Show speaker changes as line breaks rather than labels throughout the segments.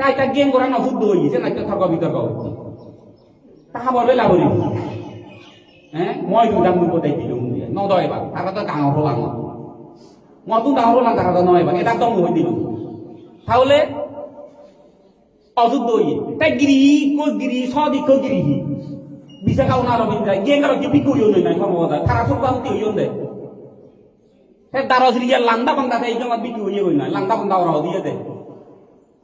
তাই তা গেম করা না শুদ্ধ হয়ে না তো থাকা বিতর্ক হচ্ছে তাহা বলবে মই তো দাম রূপ দেই দিলো নদয় বা তারা তো ডাঙর হলাম মই। তো ডাঙর হলাম তারা তো নয় বা এটা দম হই দিলো। তাহলে অযুদ্ধ হই তাই গিরি কো গিরি সদিক কো গিরি বিসা কাউ না রবি যায় গে করো কি পিকু নাই কম বাদা তারা সব কাউ দে হে দারজ রিয়া লান্দা বান্দা তাই জমা পিকু ইউ হই না লান্দা বান্দা ওরা হদিয়ে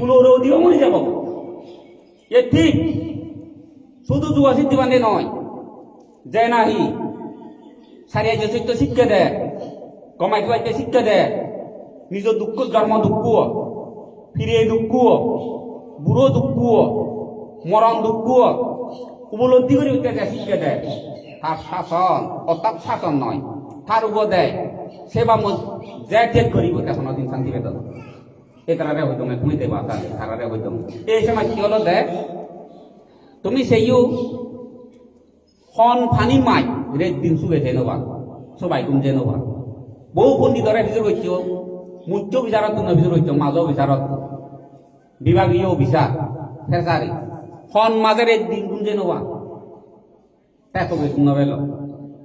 কুলো রৌদিও মরে যাব। এ ঠিক, শুধু যুবা সিদ্ধি বান্ধে নয়, যে নাহি, সারিয়া যে সত্য শিক্ষা দেয়, কমাই খাইতে শিক্ষা দেয়, নিজ দুঃখ জন্ম দুঃখ ফিরে দুঃখ বুড়ো দুঃখ মরণ দুঃখ উপলব্ধি করে উঠতে শিক্ষা দেয়। তার শাসন অর্থাৎ শাসন নয়, তার উপর দেয় সেবা যে ত্যাগ করিব, তখন দিন শান্তি বেতন এ হইতো না, তুমি দেবা তাহলে তারারে হইতো এই সময় কি হলো দেখ, তুমি সেইও খন ফানি মাই, রে দিন সুবে জেনবা, সবাই তুমি জেনবা। বহু পণ্ডিতরে ভিতর হইছ মুখ্য বিচারত তুমি ভিতর হইছ মাজ বিচারত বিভাগীয় বিচার ফেসারি খন মাঝে রে দিন গুণ জেনবা। এত বেতন নবেল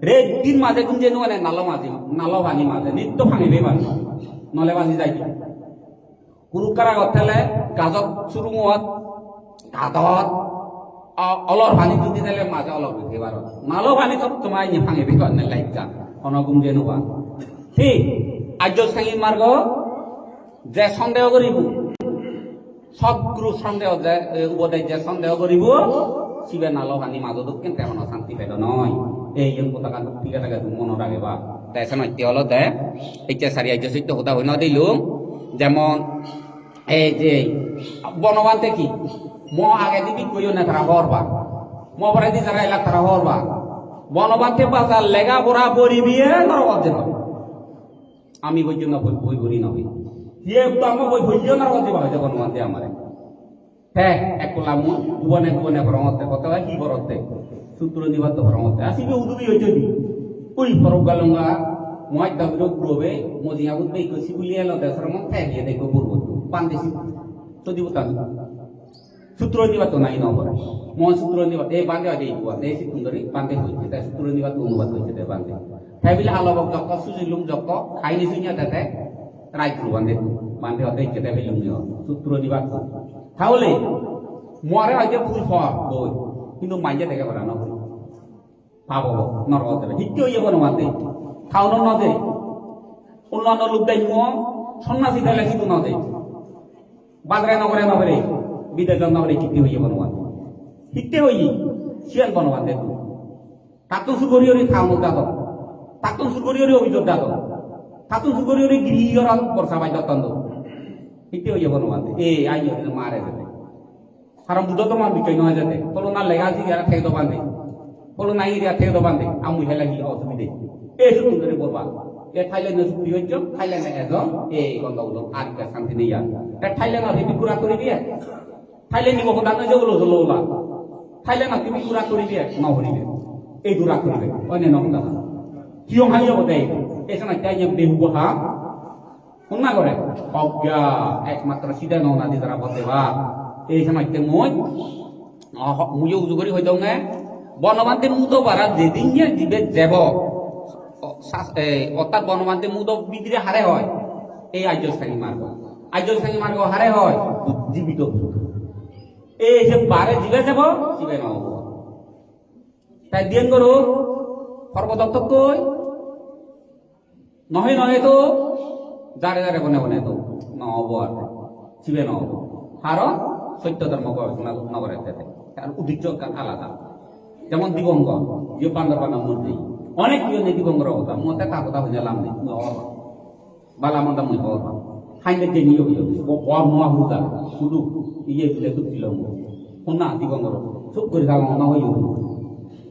রে দিন মাঝে গুণ জেনবা নে নালো মাঝে নালো বানি মাঝে নিত্য ভাঙিবে বানি নলে বানি যাই কুরুকারা গথেলে গাজত মত গাদত অলর ভানি যদি দিলে মাঝে অলপ হইতে পারো নালো ভানি সব তোমার নি ভাঙে বিকট নে লাইকা অনগুম যে নোবা ঠিক আর্য সাঙ্গী মার্গ যে সন্দেহ করিব সদ্গুরু সন্দেহ যে উপদেশ যে সন্দেহ করিব শিবে নালো ভানি মাজত কিন্তু তেমন শান্তি পেল নয় এই জন পতাকা ঠিক থাকে তুমি মনে রাখবা তাই নয় হলো দে এতিয়া সারি আর্য সত্য কথা হই না দিলু, যেমন এই যে, বনবান্তে কি? ম আগে দিবি কইও না তারা হরবা। ম পরে দি যারা এলাক তারা হরবা। বনবান্তে বাজার লেগা বড়া পরিবিয়ে নরবাদ দেব আমি বই না বই করি না তো আমার বই বই নরবাদ দেবা হয়েছে বনবান্তে আমারে। হ্যাঁ এক লাম ভুবনে ভুবনে ভ্রমতে কত কি ভরতে সূত্র নিবাত ভ্রমতে আসিবে উদুবি হইতে দি ওই ফরক গালঙ্গা? মই দাবরো গ্রোবে মজিয়া বুদ্ধ কসি বুলিয়ে লো দেশর থাকে দিয়ে দেখো পূর্ব পান্দেসি সদিব তান সূত্র নিবাত নাই নবরে মই সূত্র নিবাত এই বান্দে আগে ইকুয়া এই সুন্দরী বান্দে হইছে তাই সূত্র নিবাত অনুবাদ হইছে তে বান্দে। তাই বিলে আলবক জক সুজিলুম জক খাইনি সুনিয়া তাতে রাইকুল বান্দে। বান্দে হতে কেতে বিলুম নিও সূত্র নিবাত তাহলে মরে আগে ফুল হওয়া বই কিন্তু মাইজে থেকে পারা না পাবো নরক দেবে হিত্য ইয়ে কোনো মাতে খাওয়ানো না দে অন্যান্য লোক দেয় সন্ন্যাসী দিলে কিন্তু না দে বাজারে নগরে নগরে বিদেশ নগরে হইয়ে কোনো মাতে হিত্য হই সিয়ান কোনো মাতে তাতুন সুগরিয়রি খাওয়ানো দাদ। তাতুন সুগরিয়রি অভিযোগ দাদ। তাতুন সুগরিয়রি গৃহীয়রা বর্ষা বাই দত্তন্দ হিত্য হইয়ে মাতে এ আই মারে যেতে। কারণ বুদ্ধ তো মা বিকয় নয় যেতে। কোনো না লেগা আছে যারা থেকে বান্ধে। কোনো নাই ইয়া থেকে বান্ধে। আমি হেলা কি অসুবিধে। এই সুন্দরী বলবা। এ থাইল্যান্ডে হইছ এই গঙ্গা উলো আর শান্তি নেই আর থাইল্যান্ড আর বিকুরা করে দিয়ে। কথা নয় যেগুলো হলো ওলা। তুমি কুরা দিয়ে ন হরিবে এই দুরা করিবে অন্য নকম কিয় যাব দেই? এই সময় তাই যে দেবু বহা শুনা করে অজ্ঞা একমাত্র সিধা নৌনা দি যারা বলতে বা এই সময় মই মুজো উজু হইতাও না বনবান্তে মুদ বারা যেদিন যে দিবে যাব অর্থাৎ বনবান্তে মুদ বিদ্রে হারে হয়। এই আর্যস্থানী মার্গ। আর্যস্থানী মার্গ হারে হয়। জীবিত এই যে বারে জীবে যাব জীবে নহব তাই দিন করো সর্বদত্ত কই? নহে নহে তো যারে যারে বনে বনে তো নহব আর জীবে নহব কারণ সত্য ধর্ম গবেষণা নগরের দেতে তার আলাদা। যেমন দিবঙ্গ যে বান্দরবানা মূর্তি। অনেক জনে দিবঙ্গর কথা মতে তা কথা হয়ে লাম নেই বালা মন্দা মুই হওয়া হাইনে দেনি হইল ও কোয়া মোয়া হুদা শুধু ইয়ে বিলে দুঃখিল শুনা দিগঙ্গর চুপ করে থাকা না হইল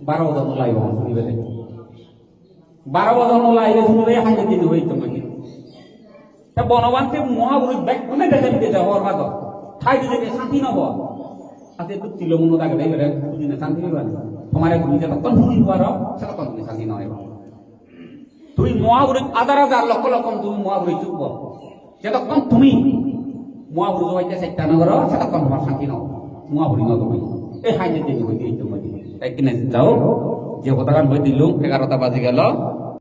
বারো বছর লাইব শুনিবে বারো বছর লাইবে শুনবে হাইনে দেনি হইতো মানে তা বনবান্তে মহাপুরুষ ব্যাগ কোনে দেখে দিতে হওয়ার মাতো ঠাই দিতে শান্তি নব। আছে তো তিল মনো তাকে দিনে শান্তি নিবা তোমারে তুমি যে তখন শুনি পার সেটা তখন তুমি শান্তি নয়। তুমি মহাপুরুষ আদার আদার লক্ষ লক্ষ তুমি মহাপুরুষ চুপ যতক্ষণ তুমি মহাপুরুষ হইতে চেষ্টা নগর সেতক্ষণ তোমার শান্তি নয়। মহাপুরুষ নত হই এই হাইনে দিন হইতে তাই কিনে যাও, যে কথাগান বই দিলুম, এগারোটা বাজে গেল।